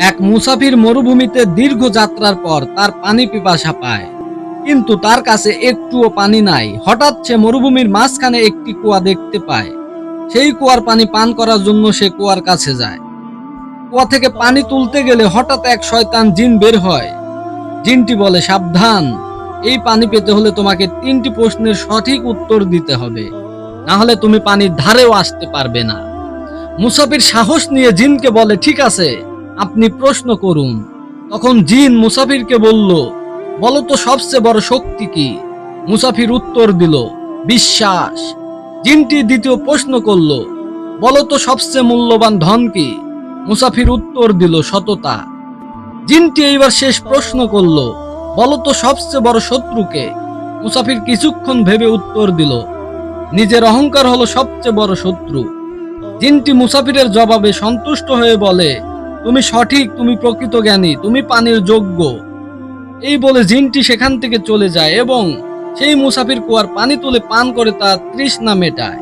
এক মুসাফির মরুভূমিতে দীর্ঘ যাত্রার পর তার পানি পিপাসা পায়। কিন্তু তার কাছে একটুও পানি নাই। হঠাৎ সে মরুভূমির মাঝখানে একটি কুয়া দেখতে পায়। সেই কুয়ার পানি পান করার জন্য সে কুয়ার কাছে যায়। কুয়া থেকে পানি তুলতে গেলে হঠাৎ এক শয়তান জিন বের হয়। জিনটি বলে, সাবধান। এই পানি পেতে হলে তোমাকে তিনটি প্রশ্নের সঠিক উত্তর দিতে হবে। না হলে তুমি পানির ধারেও আসতে পারবে না। মুসাফির সাহস নিয়ে জিনকে বলে, ঠিক আছে। আপনি প্রশ্ন করুন। তখন জিন মুসাফিরকে বলল বলো তো সবচেয়ে বড় শক্তি কি? মুসাফির উত্তর দিল, বিশ্বাস। জিনটি দ্বিতীয় প্রশ্ন করল বলো তো সবচেয়ে মূল্যবান ধন কি? মুসাফির উত্তর দিল, সততা। জিনটি এইবার শেষ প্রশ্ন করল বলো তো সবচেয়ে বড় শত্রুকে মুসাফির কিছুক্ষণ ভেবে উত্তর দিল, নিজের অহংকার হলো সবচেয়ে বড় শত্রু। জিনটি মুসাফিরের জবাবে সন্তুষ্ট হয়ে বলে তুমি সঠিক, তুমি প্রকৃত জ্ঞানী, তুমি পানির যোগ্য। এই বলে জিনটি সেখান থেকে চলে যায় এবং সেই মুসাফির কুয়ার পানি তুলে পান করে তার তৃষ্ণা মেটায়।